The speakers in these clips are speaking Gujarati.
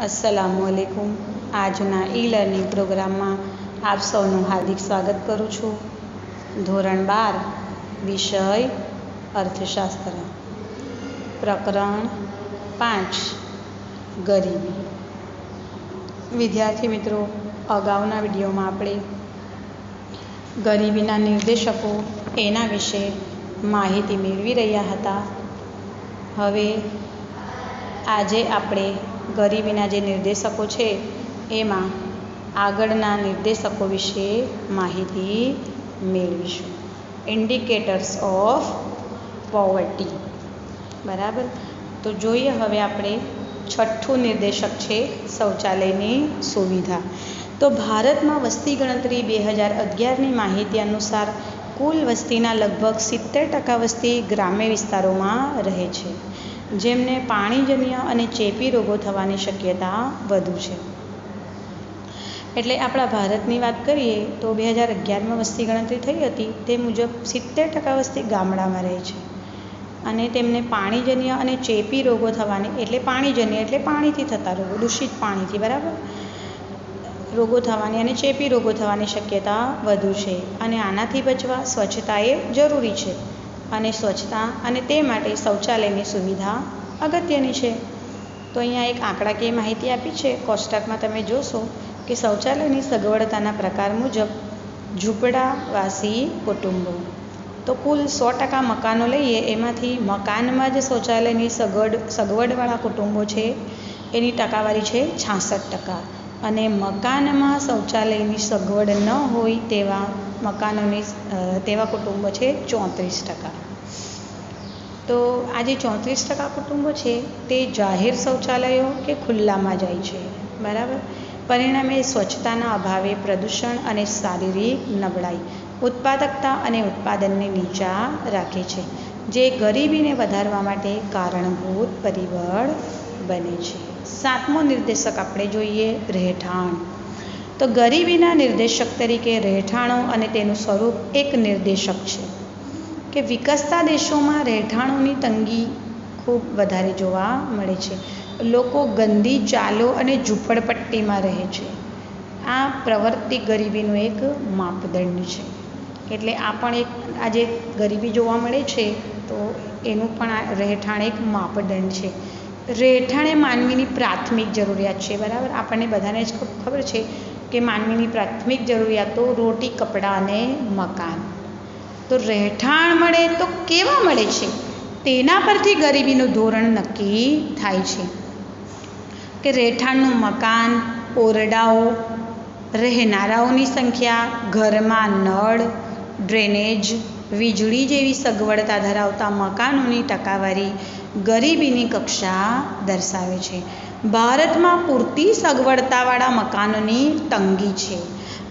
અસલામુ અલૈકુમ આજના ઈ લર્નિંગ પ્રોગ્રામમાં આપ સૌનું હાર્દિક સ્વાગત કરું છું. ધોરણ બાર, વિષય, અર્થશાસ્ત્ર. પ્રકરણ પાંચ, ગરીબી. વિદ્યાર્થી મિત્રો, અગાઉના વિડીયોમાં આપણે ગરીબીના નિર્દેશકો એના વિશે માહિતી મેળવી રહ્યા હતા. હવે આજે આપણે ગરીબીના જે નિર્દેશકો છે, એમાં આગળના નિર્દેશકો વિશે માહિતી મેળવીશું. ઇન્ડિકેટર્સ ઓફ પોવર્ટી બરાબર? તો જોઈએ હવે આપણે છઠ્ઠું નિર્દેશક છે, શૌચાલયની સુવિધા. તો ભારતમાં વસ્તી ગણતરી બે હજાર અગિયારની માહિતી અનુસાર કુલ વસ્તીના લગભગ સિત્તેર ટકા વસ્તી ગ્રામ્ય વિસ્તારોમાં રહે છે. જેમને પાણીજન્ય અને ચેપી રોગો થવાની શક્યતા વધુ છે. એટલે આપણા ભારતની વાત કરીએ તો બે હજાર અગિયારમાં વસ્તી ગણતરી થઈ હતી તે મુજબ સિત્તેર ટકા વસ્તી ગામડામાં રહે છે. અને તેમને પાણીજન્ય અને ચેપી રોગો થવાની એટલે પાણીજન્ય એટલે પાણીથી થતા રોગો, દૂષિત પાણીથી, બરાબર? રોગો થવાની અને ચેપી રોગો થવાની શક્યતા વધુ છે અને આનાથી બચવા સ્વચ્છતા એ જરૂરી છે. અને સ્વચ્છતા અને તે માટે શૌચાલયની સુવિધા અગત્યની છે. તો અહીંયા એક આંકડાકીય માહિતી આપી છે. કોષ્ટકમાં તમે જોશો કે શૌચાલયની સગવડતાના પ્રકાર મુજબ ઝૂંપડાવાસી કુટુંબો. તો કુલ સો ટકા મકાનો લઈએ, એમાંથી મકાનમાં જ શૌચાલયની સગવડ સગવડવાળા કુટુંબો છે. એની ટકાવારી છે છાસઠ ટકા. અને મકાનમાં શૌચાલયની સગવડ ન હોય તેવા મકાનોની તેવા કુટુંબો છે ચોત્રીસ ટકા. તો આ જે ચોત્રીસ ટકા કુટુંબો છે, તે જાહેર શૌચાલયો કે ખુલ્લામાં જાય છે? બરાબર? પરિણામે સ્વચ્છતાના અભાવે પ્રદૂષણ અને શારીરિક નબળાઈ ઉત્પાદકતા અને ઉત્પાદનને નીચા રાખે છે, જે ગરીબીને વધારવા માટે કારણભૂત પરિબળ બને છે. સાતમો નિર્દેશક આપણે જોઈએ રહેઠાણ. તો ગરીબીના નિર્દેશક તરીકે રહેઠાણો અને તેનું સ્વરૂપ એક નિર્દેશક છે. કે વિકસતા દેશોમાં રહેઠાણોની તંગી ખૂબ વધારે જોવા મળે છે. લોકો ગંદી ચાલો અને ઝૂંપડપટ્ટીમાં રહે છે. આ પ્રવર્તી ગરીબીનું એક માપદંડ છે. એટલે આ પણ એક આજે ગરીબી જોવા મળે છે તો એનું પણ આ રહેઠાણ એક માપદંડ છે. રહેઠાણ એ માનવીની પ્રાથમિક જરૂરિયાત છે, બરાબર? આપણને બધાને જ ખબર છે કે માનવીની પ્રાથમિક જરૂરિયાતો, રોટી, કપડાં અને મકાન. તો રહેઠાણ મળે તો કેવા મળે છે? તેના પરથી ગરીબીનું ધોરણ નક્કી થાય છે. કે રહેઠાણનું મકાન, ઓરડાઓ, રહેનારાઓની સંખ્યા, ઘરમાં નળ, ડ્રેનેજ, વીજળી જેવી સગવડતા ધરાવતા મકાનોની ટકાવારી ગરીબીની કક્ષા દર્શાવે છે. ભારતમાં પૂરતી સગવડતાવાળા મકાનોની તંગી છે.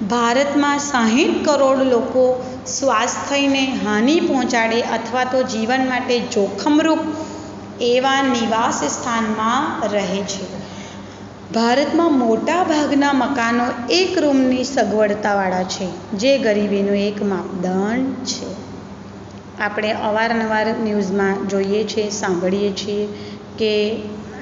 ભારતમાં સાહીઠ કરોડ લોકો સ્વાસ્થ્યને હાનિ પહોંચાડે અથવા તો જીવન માટે જોખમરૂપ એવા નિવાસ સ્થાનમાં રહે છે. ભારતમાં મોટા ભાગના મકાનો એક રૂમની સગવડતાવાળા છે, જે ગરીબીનું એક માપદંડ છે. આપણે અવારનવાર ન્યૂઝમાં જોઈએ છીએ સાંભળીએ છીએ કે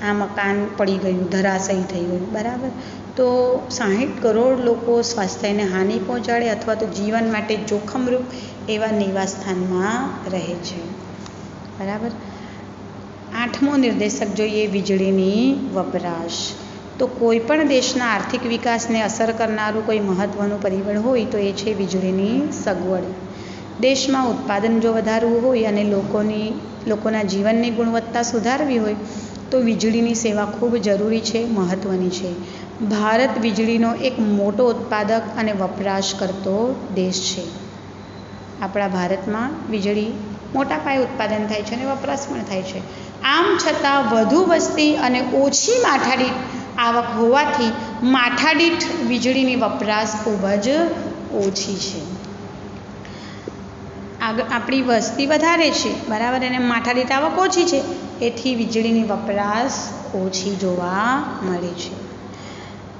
આ મકાન પડી ગયું, ધરાશયી થઈ ગયું, બરાબર? તો સાહીઠ કરોડ લોકો સ્વાસ્થ્યને હાનિ પહોંચાડે અથવા તો જીવન માટે જોખમરૂપ એવા નિવાસસ્થાનમાં રહે છે. બરાબર? આઠમો નિર્દેશક જોઈએ વીજળીની વપરાશ. તો કોઈ પણ દેશના આર્થિક વિકાસને અસર કરનારું કોઈ મહત્ત્વનું પરિબળ હોય તો એ છે વીજળીની સગવડ. દેશમાં ઉત્પાદન જો વધારવું હોય અને લોકોની, લોકોના જીવનની ગુણવત્તા સુધારવી હોય તો વીજળીની સેવા ખૂબ જરૂરી છે મહત્ત્વની છે. ભારત વીજળીનો એક મોટો ઉત્પાદક અને વપરાશ કરતો દેશ છે. આપણા ભારતમાં વીજળી મોટા પાયે ઉત્પાદન થાય છે અને વપરાશ પણ થાય છે. આમ છતાં વધુ વસ્તી અને ઓછી માથાદીઠ આવક હોવાથી માથાદીઠ વીજળીની વપરાશ ખૂબ જ ઓછી છે. આગળ આપણી વસ્તી વધારે છે, બરાબર, અને માથાદીઠ આવક ઓછી છે. એથી વીજળીની વપરાશ ઓછી જોવા મળે છે.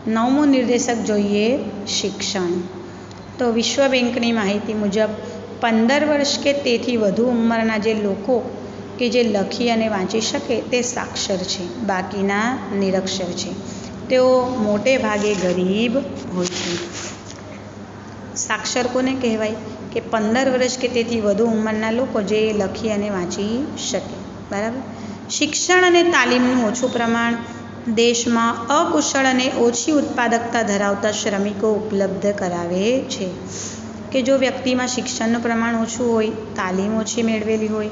નવમો નિર્દેશક જોઈએ શિક્ષણ. તો વિશ્વ બેંકની માહિતી મુજબ, પંદર વર્ષ કે તેથી વધુ ઉંમરના જે લોકો કે જે લખી અને વાંચી શકે તે સાક્ષર છે, બાકીના નિરક્ષર છે. તેઓ મોટે ભાગે ગરીબ હોય છે. સાક્ષર કોને કહેવાય? કે પંદર વર્ષ કે તેથી વધુ ઉંમરના લોકો જે લખી અને વાંચી શકે. બરાબર? શિક્ષણ અને તાલીમનું ઓછું પ્રમાણ દેશમાં અકુશળ અને ઓછી ઉત્પાદકતા ધરાવતા શ્રમિકો ઉપલબ્ધ કરાવે છે. કે જો વ્યક્તિમાં શિક્ષણનું પ્રમાણ ઓછું હોય, તાલીમ ઓછી મેળવેલી હોય,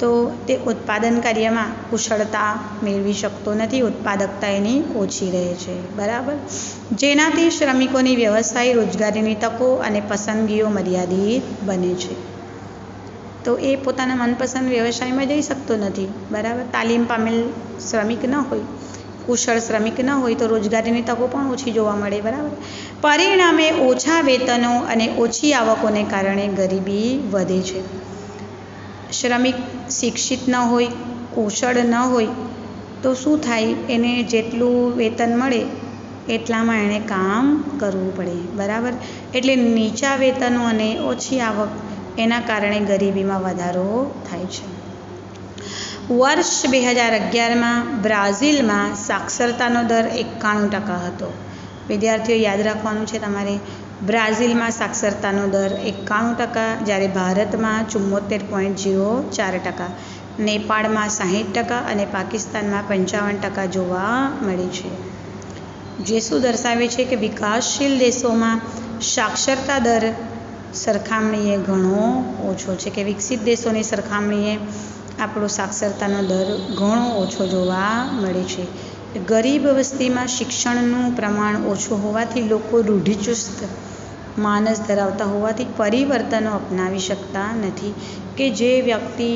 તો તે ઉત્પાદન કાર્યમાં કુશળતા મેળવી શકતો નથી, ઉત્પાદકતા એની ઓછી રહે છે. બરાબર? જેનાથી શ્રમિકોની વ્યવસાય રોજગારીની તકો અને પસંદગીઓ મર્યાદિત બને છે. તો એ પોતાના મનપસંદ વ્યવસાયમાં જઈ શકતો નથી. બરાબર? તાલીમ પામેલ શ્રમિક ન હોય, કુશળ શ્રમિક ન હોય તો રોજગારીની તકો પણ ઓછી જોવા મળે, બરાબર? પરિણામે ઓછા વેતનો અને ઓછી આવકોને કારણે ગરીબી વધે છે. શ્રમિક શિક્ષિત ન હોય, કુશળ ન હોય, તો શું થાય? એને જેટલું વેતન મળે, એટલામાં એણે કામ કરવું પડે, બરાબર? એટલે નીચા વેતનો અને ઓછી આવક એના કારણે ગરીબીમાં વધારો થાય છે. વર્ષ બે હજાર અગિયારમાં બ્રાઝિલમાં સાક્ષરતાનો દર એકાણું ટકા હતો. વિદ્યાર્થીઓ યાદ રાખવાનું છે તમારે, બ્રાઝિલમાં સાક્ષરતાનો દર એકાણું ટકા, જ્યારે ભારતમાં ચુમ્મોતેર પોઈન્ટ જીરો ચાર ટકા, નેપાળમાં સાહીઠ ટકા અને પાકિસ્તાનમાં પંચાવન ટકા જોવા મળે છે. જે શું દર્શાવે છે કે વિકાસશીલ દેશોમાં સાક્ષરતા દર સરખામણીએ ઘણો ઓછો છે કે વિકસિત દેશોની સરખામણીએ આપણો સાક્ષરતાનો દર ઘણો ઓછો જોવા મળે છે. ગરીબ વસ્તીમાં શિક્ષણનું પ્રમાણ ઓછું હોવાથી લોકો રૂઢિચુસ્ત માનસ ધરાવતા હોવાથી પરિવર્તનો અપનાવી શકતા નથી કે જે વ્યક્તિ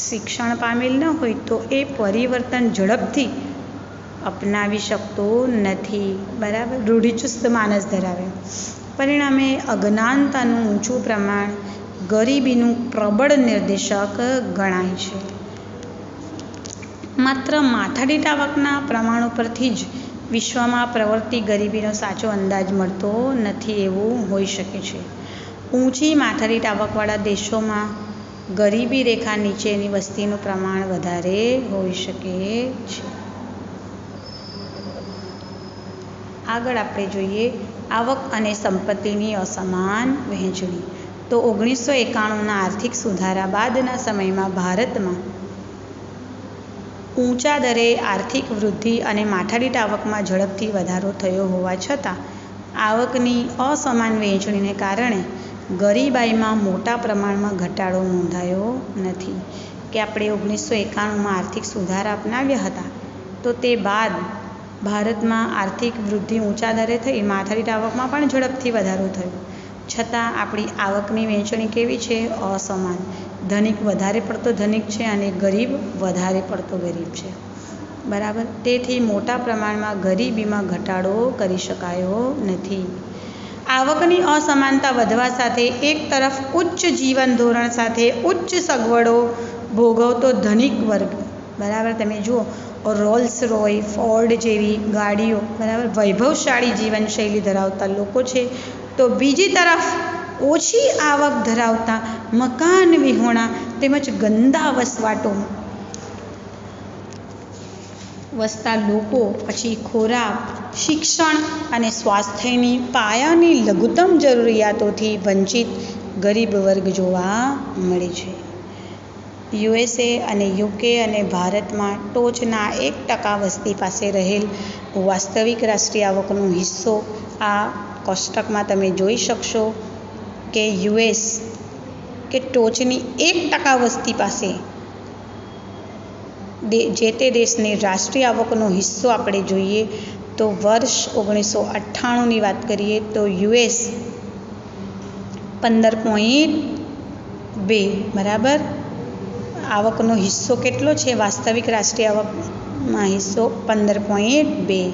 શિક્ષણ પામેલ ન હોય તો એ પરિવર્તન ઝડપથી અપનાવી શકતો નથી. બરાબર? રૂઢિચુસ્ત માનસ ધરાવે. પરિણામે અજ્ઞાનતાનું ઊંચું પ્રમાણ ગરીબીનું પ્રબળ નિર્દેશક ગણાય છે. માત્ર માથાદીઠ આવકના પ્રમાણ ઉપરથી જ વિશ્વમાં પ્રવર્તી ગરીબીનો સાચો અંદાજ મળતો નથી એવું હોઈ શકે છે. ઊંચી માથાદીઠ આવકવાળા દેશોમાં ગરીબી રેખા નીચેની વસ્તીનું પ્રમાણ વધારે હોઈ શકે છે. આગળ આપણે જોઈએ આવક અને સંપત્તિની અસમાન વહેંચણી. તો ઓગણીસો એકાણુંના આર્થિક સુધારા બાદના સમયમાં ભારતમાં ઊંચા દરે આર્થિક વૃદ્ધિ અને માથાદીઠ આવકમાં ઝડપથી વધારો થયો હોવા છતાં, આવકની અસમાન વહેંચણીને કારણે ગરીબાઈમાં મોટા પ્રમાણમાં ઘટાડો નોંધાયો નથી. કે આપણે ઓગણીસો એકાણુંમાં આર્થિક સુધારા અપનાવ્યા હતા, તો તે બાદ ભારતમાં આર્થિક વૃદ્ધિ ઊંચા દરે થઈ માથાદીઠ આવકમાં પણ ઝડપથી વધારો થયો. છતાં આપણી આવકની વહેંચણી કેવી છે? અસમાન. ધનિક વધારે પડતો ધનિક છે અને ગરીબ વધારે પડતો ગરીબ છે. બરાબર? તેથી મોટા પ્રમાણમાં ગરીબીમાં ઘટાડો કરી શકાયો નથી. આવકની અસમાનતા વધવા સાથે એક તરફ ઉચ્ચ જીવન ધોરણ સાથે ઉચ્ચ સગવડો ભોગવતો ધનિક વર્ગ બરાબર? તમે જુઓ રોલ્સ રોય ફોર્ડ જેવી ગાડીઓ, બરાબર? વૈભવશાળી જીવનશૈલી ધરાવતા લોકો છે. તો બીજી તરફ, ઓછી આવક ધરાવતા મકાન વિહોણા તેમજ ગંદા વસવાટો વસતા લોકો, પછી ખોરાક, શિક્ષણ અને સ્વાસ્થ્યની પાયાની લઘુત્તમ જરૂરિયાતોથી વંચિત ગરીબ વર્ગ જોવા મળે છે. યુએસએ અને યુકે અને ભારતમાં ટોચના એક ટકા વસ્તી પાસે રહેલ વાસ્તવિક રાષ્ટ્રીય આવકનો હિસ્સો આ કોષ્ટકમાં તમે જોઈ શકશો કે યુએસ કે ટોચની એક ટકા વસ્તી પાસે જે તે દેશની રાષ્ટ્રીય આવકનો હિસ્સો આપણે જોઈએ તો વર્ષ ઓગણીસો અઠ્ઠાણુંની વાત કરીએ તો યુએસ પંદર પોઈન્ટ બે, બરાબર? આવકનો હિસ્સો કેટલો છે? વાસ્તવિક રાષ્ટ્રીય આવકમાં હિસ્સો પંદર પોઈન્ટ બે.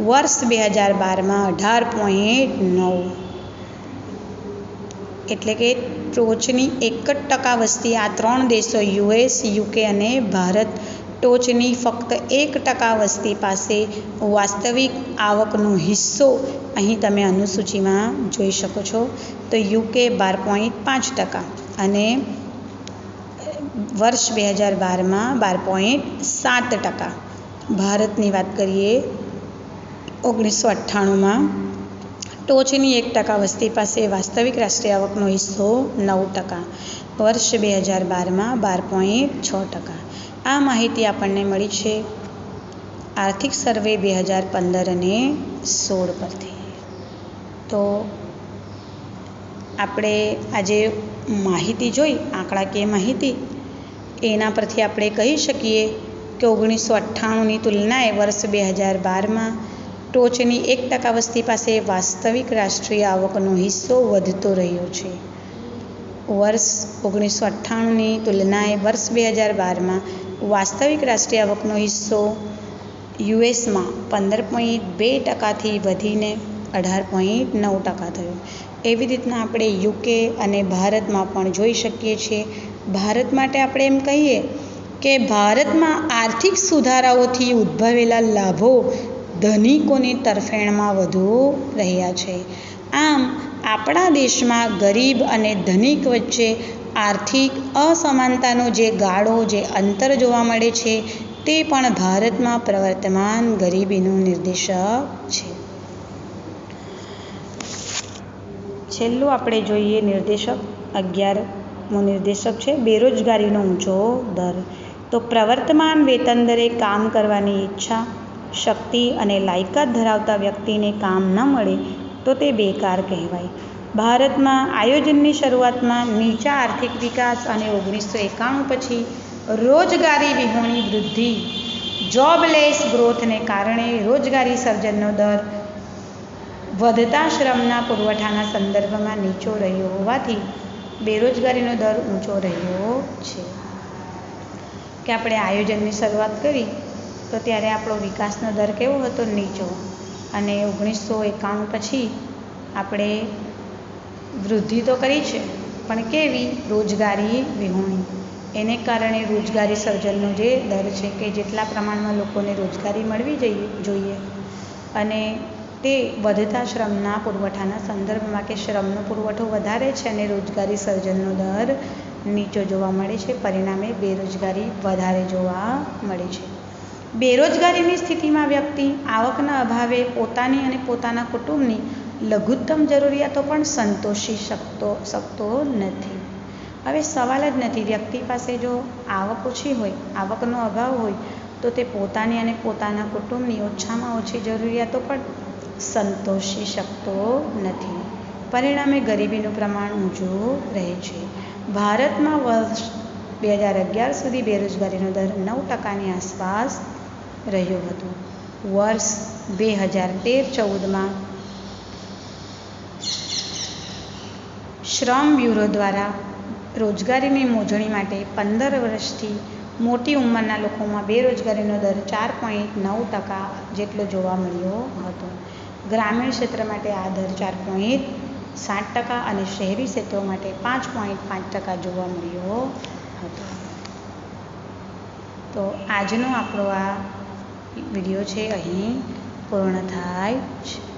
વર્ષ બે હજાર બારમાં અઢાર પોઈન્ટ નવ. એટલે કે ટોચની એક જ ટકા વસ્તી આ ત્રણ દેશો, યુએસ, યુકે અને ભારત, ટોચની ફક્ત એક ટકા વસ્તી પાસે વાસ્તવિક આવકનો હિસ્સો અહીં તમે અનુસૂચિમાં જોઈ શકો છો. તો યુકે બાર પોઈન્ટ પાંચ ટકા અને વર્ષ બે હજાર બારમાં બાર પોઈન્ટ સાત ટકા. ભારતની વાત કરીએ, ઓગણીસો અઠ્ઠાણુંમાં ટોચની એક ટકા વસ્તી પાસે વાસ્તવિક રાષ્ટ્રીય આવકનો હિસ્સો નવ ટકા. વર્ષ બે હજાર બારમાં બાર પોઈન્ટ છ ટકા. આ માહિતી આપણને મળી છે આર્થિક સર્વે બે હજાર પંદર અને સોળ પરથી. તો આપણે આજે માહિતી જોઈ આંકડાકીય માહિતી એના પરથી આપણે કહી શકીએ કે ઓગણીસો અઠ્ઠાણુંની તુલનાએ વર્ષ બે હજાર બારમાં ટોચની એક ટકા વસ્તી પાસે વાસ્તવિક રાષ્ટ્રીય આવકનો હિસ્સો વધતો રહ્યો છે. વર્ષ ઓગણીસો અઠ્ઠાણુંની તુલનાએ વર્ષ બે હજાર બારમાં વાસ્તવિક રાષ્ટ્રીય આવકનો હિસ્સો યુએસમાં પંદર પોઈન્ટ બે ટકાથી વધીને અઢાર પોઈન્ટ નવ ટકા થયો. એવી રીતના આપણે યુકે અને ભારતમાં પણ જોઈ શકીએ છીએ ભારત માટે આપણે એમ કહીએ કે ભારતમાં આર્થિક સુધારાઓથી ઉદ્ભવેલા લાભો ધનિકોની તરફેણમાં વધુ રહ્યા છે. આમ, આપણા દેશમાં ગરીબ અને ધનિક વચ્ચે આર્થિક અસમાનતાનો જે ગાળો, જે અંતર જોવા મળે છે, તે પણ ભારતમાં પ્રવર્તમાન ગરીબીનું નિર્દેશક છે. છેલ્લું આપણે જોઈએ નિર્દેશક અગિયારમો નિર્દેશક છે, બેરોજગારીનો ઊંચો દર. તો પ્રવર્તમાન વેતન દરે કામ કરવાની ઈચ્છા, શક્તિ અને લાયકાત ધરાવતા વ્યક્તિને કામ ન મળે તો તે બેકાર કહેવાય. ભારતમાં આયોજનની શરૂઆતમાં નીચા આર્થિક વિકાસ અને ઓગણીસો એકાણું પછી રોજગારી વિહોણી વૃદ્ધિ. જોબલેસ ગ્રોથને કારણે રોજગારી સર્જનનો દર વધતા શ્રમના પુરવઠાના સંદર્ભમાં નીચો રહ્યો હોવાથી બેરોજગારીનો દર ઊંચો રહ્યો છે. કે આપણે આયોજનની શરૂઆત કરી, તો ત્યારે આપણો વિકાસનો દર કેવો હતો? નીચો. અને ઓગણીસો એકાણું પછી આપણે વૃદ્ધિ તો કરી છે, પણ કેવી? રોજગારી વિહોણી. એને કારણે રોજગારી સર્જનનો જે દર છે કે જેટલા પ્રમાણમાં લોકોને રોજગારી મળવી જઈએ જોઈએ. અને તે વધતા શ્રમના પુરવઠાના સંદર્ભમાં કે શ્રમનો પુરવઠો વધારે છે અને રોજગારી સર્જનનો દર નીચો જોવા મળે છે, પરિણામે બેરોજગારી વધારે જોવા મળે છે. બેરોજગારીની સ્થિતિમાં વ્યક્તિ આવકના અભાવે પોતાની અને પોતાના કુટુંબની લઘુત્તમ જરૂરિયાતો પણ સંતોષી શકતો શકતો નથી. હવે સવાલ જ નથી, વ્યક્તિ પાસે જો આવક ઓછી હોય, આવકનો અભાવ હોય, તો તે પોતાની અને પોતાના કુટુંબની ઓછામાં ઓછી જરૂરિયાતો પણ સંતોષી શકતો નથી. પરિણામે ગરીબીનું પ્રમાણ ઊંચું રહે છે. ભારતમાં વર્ષ બે હજાર અગિયાર સુધી બેરોજગારીનો દર નવ ટકાની આસપાસ રહ્યો હતો. વર્ષ બે હજાર તેર ચૌદમાં શ્રમ બ્યુરો દ્વારા રોજગારીની મોજણી માટે પંદર વર્ષથી મોટી ઉંમરના લોકોમાં બેરોજગારીનો દર ચાર પોઈન્ટ નવ ટકા જેટલો જોવા મળ્યો હતો. ગ્રામીણ ક્ષેત્ર માટે આ દર ચાર પોઈન્ટ સાત ટકા અને શહેરી ક્ષેત્રો માટે પાંચ પોઈન્ટ પાંચ ટકા જોવા મળ્યો હતો. તો આજનો આપણો આ વીડિયો છે. અહીં પૂર્ણ થાય છે.